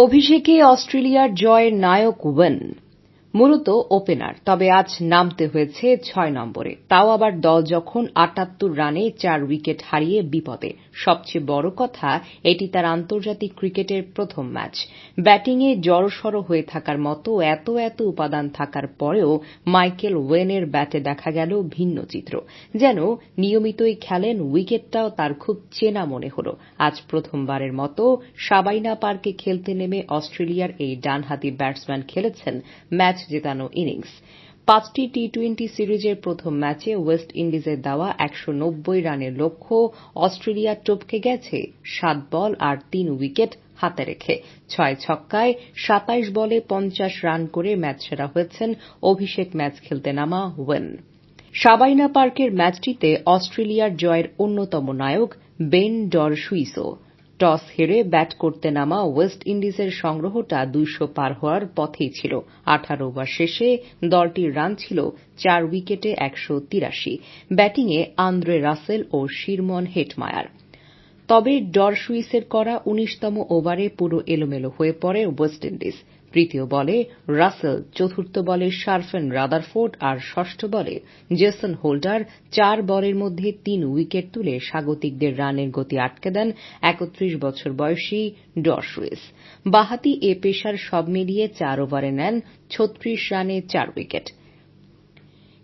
অভিষেকে অস্ট্রেলিয়ার জয়ের নায়ক ওয়েন। মূলত ওপেনার তবে আজ নামতে হয়েছে ছয় নম্বরে। তাও আবার দল যখন আটাত্তর রানে চার উইকেট হারিয়ে বিপদে। সবচেয়ে বড় কথা, এটি তার আন্তর্জাতিক ক্রিকেটের প্রথম ম্যাচ। ব্যাটিংয়ে জড়সড় হয়ে থাকার মতো এত এত উপাদান থাকার পরেও মাইকেল ওয়েনের ব্যাটে দেখা গেল ভিন্ন চিত্র। যেন নিয়মিতই খেলেন, উইকেটটাও তার খুব চেনা মনে হল। আজ প্রথমবারের মতো সাবাইনা পার্কে খেলতে নেমে অস্ট্রেলিয়ার এই ডানহাতি ব্যাটসম্যান খেলেছেন ম্যাচ জেতানো ইনিংস। পাঁচটি টি টোয়েন্টি সিরিজের প্রথম ম্যাচে ওয়েস্ট ইন্ডিজের দেওয়া একশো নব্বই রানের লক্ষ্য অস্ট্রেলিয়া টপকে গেছে সাত বল আর তিন উইকেট হাতে রেখে। ছয় ছক্কায় সাতাইশ বলে পঞ্চাশ রান করে ম্যাচ সেরা হয়েছেন অভিষেক ম্যাচ খেলতে নামা ওয়েন। সাবাইনা পার্কের ম্যাচটিতে অস্ট্রেলিয়ার জয়ের অন্যতম নায়ক বেন ডর সুইসো টস হেরে ব্যাট করতে নামা ওয়েস্ট ইন্ডিজের সংগ্রহটা দুইশো পার হওয়ার পথেই ছিল। আঠারো ওভার শেষে দলটির রান ছিল চার উইকেটে একশো তিরাশি। ব্যাটিংয়ে আন্দ্রে রাসেল ও শিরমন হেটমায়ার। তবে ডরসুইসের করা উনিশতম ওভারে পুরো এলোমেলো হয়ে পড়ে ওয়েস্ট ইন্ডিজ। তৃতীয় বলে রাসেল, চতুর্থ বলে শারফেন রাদারফোর্ড আর ষষ্ঠ বলে জেসন হোল্ডার চার বলের মধ্যে তিন উইকেট তুলে স্বাগতিকদের রানের গতি আটকে দেন একত্রিশ বছর বয়সী ডরসুইস বাহাতি এ পেশার সব মিলিয়ে চার ওভারে নেন ছত্রিশ রানে চার উইকেট।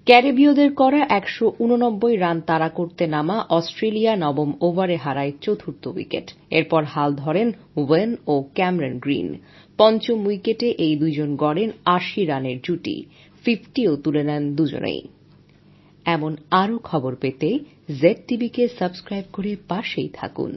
ক্যারিবীয়দের করা একশো উননব্বই রান তাড়া করতে নামা অস্ট্রেলিয়া নবম ওভারে হারায় চতুর্থ উইকেট। এরপর হাল ধরেন ওয়েন ও ক্যামরন গ্রিন। পঞ্চম উইকেটে এই দুজন গড়েন আশি রানের জুটি। ফিফটিও তুলে নেন দুজনেই। এমন আরও খবর পেতে জেড টিভিকে সাবস্ক্রাইব করে পাশেই থাকুন।